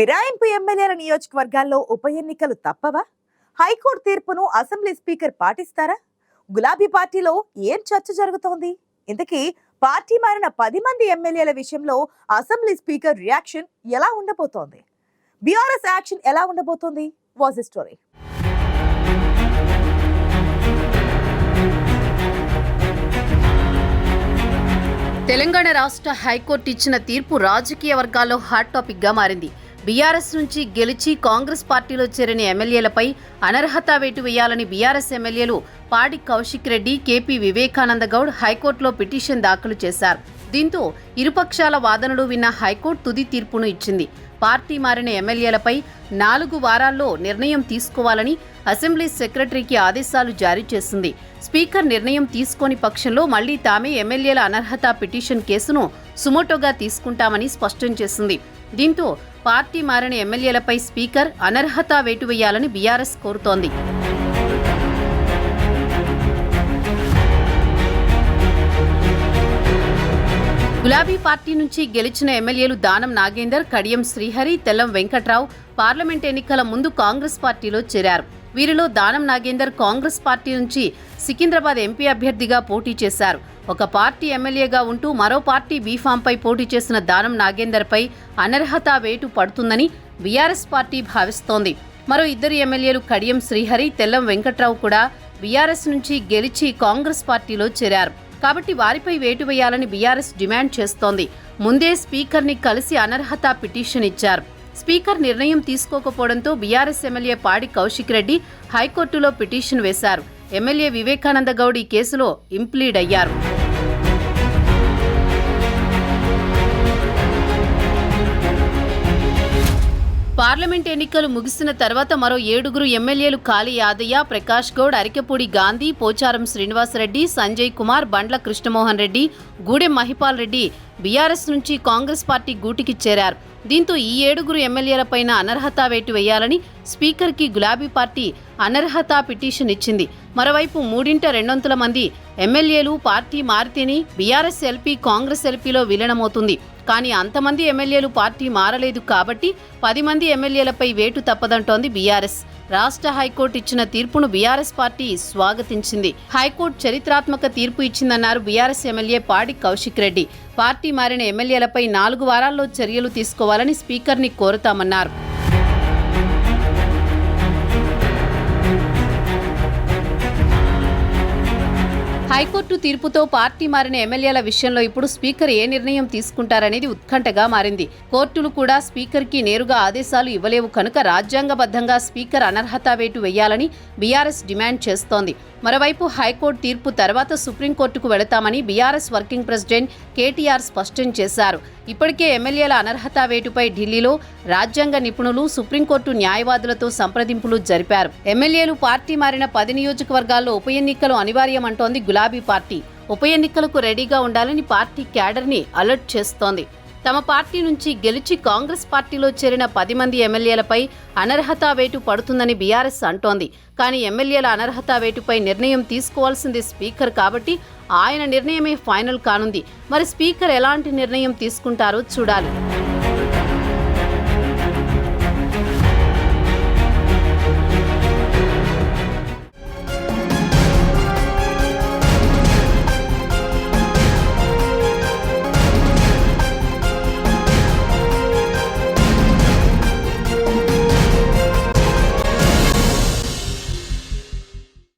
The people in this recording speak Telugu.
ఫిరాయింపు ఎమ్మెల్యేల నియోజకవర్గాల్లో ఉప ఎన్నికలు తప్పవా? హైకోర్టు తీర్పును అసెంబ్లీ స్పీకర్ పాటిస్తారా? గులాబీ పార్టీలో ఏం చర్చ జరుగుతోంది? ఇంతకీ పార్టీ మారిన పది మంది ఎమ్మెల్యేల విషయంలో అసెంబ్లీ స్పీకర్ రియాక్షన్ ఎలా ఉండబోతోంది? బీఆర్ఎస్ యాక్షన్ ఎలా ఉండబోతోంది? Was story. తెలంగాణ రాష్ట్ర హైకోర్టు ఇచ్చిన తీర్పు రాజకీయ వర్గాల్లో హాట్ టాపిక్గా మారింది. బీఆర్ఎస్ నుంచి గెలిచి కాంగ్రెస్ పార్టీలో చేరిన ఎమ్మెల్యేలపై అనర్హత వేటు వేయాలని బీఆర్ఎస్ ఎమ్మెల్యేలు పాడి కౌశిక్ రెడ్డి కేపీ వివేకానంద గౌడ్ హైకోర్టులో పిటిషన్ దాఖలు చేశారు. దీంతో ఇరుపక్షాల వాదనలు విన్న హైకోర్టు తుది తీర్పును ఇచ్చింది. పార్టీ మారిన ఎమ్మెల్యేలపై నాలుగు వారాల్లో నిర్ణయం తీసుకోవాలని అసెంబ్లీ సెక్రటరీకి ఆదేశాలు జారీ చేసింది. స్పీకర్ నిర్ణయం తీసుకోని పక్షంలో మళ్ళీ తామే ఎమ్మెల్యేల అనర్హత పిటిషన్ కేసును సుమోటోగా తీసుకుంటామని స్పష్టం చేసింది. దీంతో పార్టీ మారిన ఎమ్మెల్యేలపై స్పీకర్ అనర్హత వేటు వేయాలని బీఆర్ఎస్ కోరుతోంది. గులాబీ పార్టీ నుంచి గెలిచిన ఎమ్మెల్యేలు దానం నాగేందర్ కడియం శ్రీహరి తెల్లం వెంకట్రావు పార్లమెంట్ ఎన్నికల ముందు కాంగ్రెస్ పార్టీలో చేరారు. వీరిలో దానం నాగేందర్ కాంగ్రెస్ పార్టీ నుంచి సికింద్రాబాద్ ఎంపీ అభ్యర్థిగా పోటీ చేశారు. ఒక పార్టీ ఎమ్మెల్యేగా ఉంటూ మరో పార్టీ బీఫామ్పై పోటీ చేసిన దానం నాగేందర్పై అనర్హత వేటు పడుతుందని బీఆర్ఎస్ పార్టీ భావిస్తోంది. మరో ఇద్దరు ఎమ్మెల్యేలు కడియం శ్రీహరి తెల్లం వెంకట్రావు కూడా బీఆర్ఎస్ నుంచి గెలిచి కాంగ్రెస్ పార్టీలో చేరారు. కాబట్టి వారిపై వేటు వేయాలని బీఆర్ఎస్ డిమాండ్ చేస్తోంది. ముందే స్పీకర్ని కలిసి అనర్హత పిటిషన్ ఇచ్చారు. స్పీకర్ నిర్ణయం తీసుకోకపోవడంతో బీఆర్ఎస్ ఎమ్మెల్యే పాడి కౌశిక్ రెడ్డి హైకోర్టులో పిటిషన్ వేశారు. ఎమ్మెల్యే వివేకానంద గౌడ్ ఈ కేసులో ఇంప్లీడ్ అయ్యారు. పార్లమెంట్ ఎన్నికలు ముగిసిన తర్వాత మరో ఏడుగురు ఎమ్మెల్యేలు కాళీ యాదయ్య ప్రకాష్ గౌడ్ అరికెపూడి గాంధీ పోచారం శ్రీనివాసరెడ్డి సంజయ్ కుమార్ బండ్ల కృష్ణమోహన్ రెడ్డి గూడెం మహిపాల్ రెడ్డి బీఆర్ఎస్ నుంచి కాంగ్రెస్ పార్టీ గూటికి చేరారు. దీంతో ఈ ఏడుగురు ఎమ్మెల్యేలపైన అనర్హత వేటు వేయాలని స్పీకర్కి గులాబీ పార్టీ అనర్హత పిటిషన్ ఇచ్చింది. మరోవైపు మూడింట రెండొంతుల మంది ఎమ్మెల్యేలు party మారితేనే B R S L P Congress ఎల్పీలో విలీనమవుతుంది. కానీ అంతమంది ఎమ్మెల్యేలు పార్టీ మారలేదు కాబట్టి పది మంది ఎమ్మెల్యేలపై వేటు తప్పదంటోంది బీఆర్ఎస్. రాష్ట్ర హైకోర్టు ఇచ్చిన తీర్పును బీఆర్ఎస్ పార్టీ స్వాగతించింది. హైకోర్టు చరిత్రాత్మక తీర్పు ఇచ్చిందన్నారు బీఆర్ఎస్ ఎమ్మెల్యే పాడి కౌశిక్ రెడ్డి. పార్టీ మారిన ఎమ్మెల్యేలపై నాలుగు వారాల్లో చర్యలు తీసుకోవాలని స్పీకర్ని కోరుతామన్నారు. హైకోర్టు తీర్పుతో పార్టీ మారిన ఎమ్మెల్యేల విషయంలో ఇప్పుడు స్పీకర్ ఏ నిర్ణయం తీసుకుంటారనేది ఉత్కంఠగా మారింది. కోర్టులు కూడా స్పీకర్కి నేరుగా ఆదేశాలు ఇవ్వలేవు కనుక రాజ్యాంగబద్ధంగా స్పీకర్ అనర్హత వేటు వేయాలని బీఆర్ఎస్ డిమాండ్ చేస్తోంది. మరోవైపు హైకోర్టు తీర్పు తర్వాత సుప్రీంకోర్టుకు వెళతామని B R S working president K T R స్పష్టం చేశారు. ఇప్పటికే ఎమ్మెల్యేల అనర్హత వేటుపై ఢిల్లీలో రాజ్యాంగ నిపుణులు సుప్రీంకోర్టు న్యాయవాదులతో సంప్రదింపులు జరిపారు. ఎమ్మెల్యేలు పార్టీ మారిన పది నియోజకవర్గాల్లో ఉప ఎన్నికలు అనివార్యమంటోంది గులాబీ పార్టీ. ఉప ఎన్నికలకు రెడీగా ఉండాలని పార్టీ క్యాడర్ని అలర్ట్ చేస్తోంది. తమ పార్టీ నుంచి గెలిచి కాంగ్రెస్ పార్టీలో చేరిన పది మంది ఎమ్మెల్యేలపై అనర్హత వేటు పడుతుందని బీఆర్ఎస్ అంటోంది. కానీ ఎమ్మెల్యేల అనర్హత వేటుపై నిర్ణయం తీసుకోవాల్సింది స్పీకర్ కాబట్టి ఆయన నిర్ణయమే ఫైనల్ కానుంది. మరి స్పీకర్ ఎలాంటి నిర్ణయం తీసుకుంటారో చూడాలి.